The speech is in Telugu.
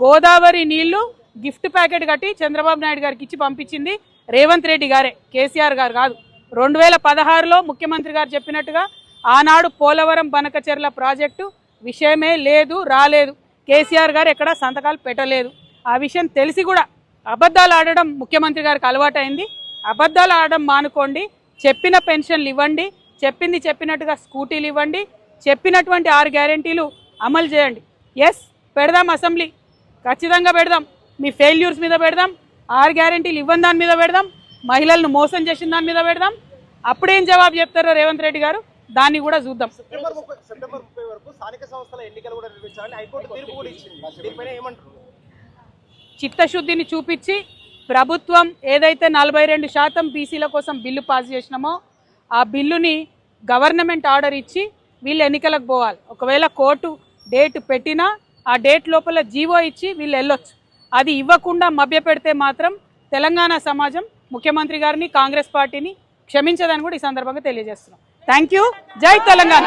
గోదావరి నీళ్ళు గిఫ్ట్ ప్యాకెట్ కట్టి చంద్రబాబు నాయుడు గారికి ఇచ్చి పంపించింది రేవంత్ రెడ్డి గారే కేసీఆర్ గారు కాదు. రెండు వేల పదహారులో ముఖ్యమంత్రి గారు చెప్పినట్టుగా ఆనాడు పోలవరం బనకచెర్ల ప్రాజెక్టు విషయమే లేదు రాలేదు. కేసీఆర్ గారు ఎక్కడ సంతకాలు పెట్టలేదు. ఆ విషయం తెలిసి కూడా అబద్ధాలు ఆడడం ముఖ్యమంత్రి గారికి అలవాటైంది. అబద్ధాలు ఆడడం మానుకోండి చెప్పిన పెన్షన్లు ఇవ్వండి చెప్పింది చెప్పినట్టుగా స్కూటీలు ఇవ్వండి చెప్పినటువంటి ఆరు గ్యారెంటీలు అమలు చేయండి. ఎస్ పెడదాం అసెంబ్లీ. ఖచ్చితంగా పెడదాం. మీ ఫెయిల్యూర్స్ మీద పెడదాం. ఆరు గ్యారెంటీలు ఇవ్వని దాని మీద పెడదాం. మహిళలను మోసం చేసిన దాని మీద పెడదాం. అప్పుడేం జవాబు చెప్తారో రేవంత్ రెడ్డి గారు? దాన్ని కూడా చూద్దాం. చిత్తశుద్ధిని చూపించి ప్రభుత్వం ఏదైతే నలభై రెండు శాతం బీసీల కోసం బిల్లు పాస్ చేసినామో ఆ బిల్లుని గవర్నమెంట్ ఆర్డర్ ఇచ్చి వీళ్ళు ఎన్నికలకు పోవాలి. ఒకవేళ కోర్టు డేట్ పెట్టినా ఆ డేట్ లోపల జీవో ఇచ్చి వీళ్ళు వెళ్ళొచ్చు. అది ఇవ్వకుండా మభ్యపెడితే మాత్రం తెలంగాణ సమాజం ముఖ్యమంత్రి గారిని కాంగ్రెస్ పార్టీని క్షమించదని కూడా ఈ సందర్భంగా తెలియజేస్తున్నాం. థ్యాంక్ యూ జై తెలంగాణ.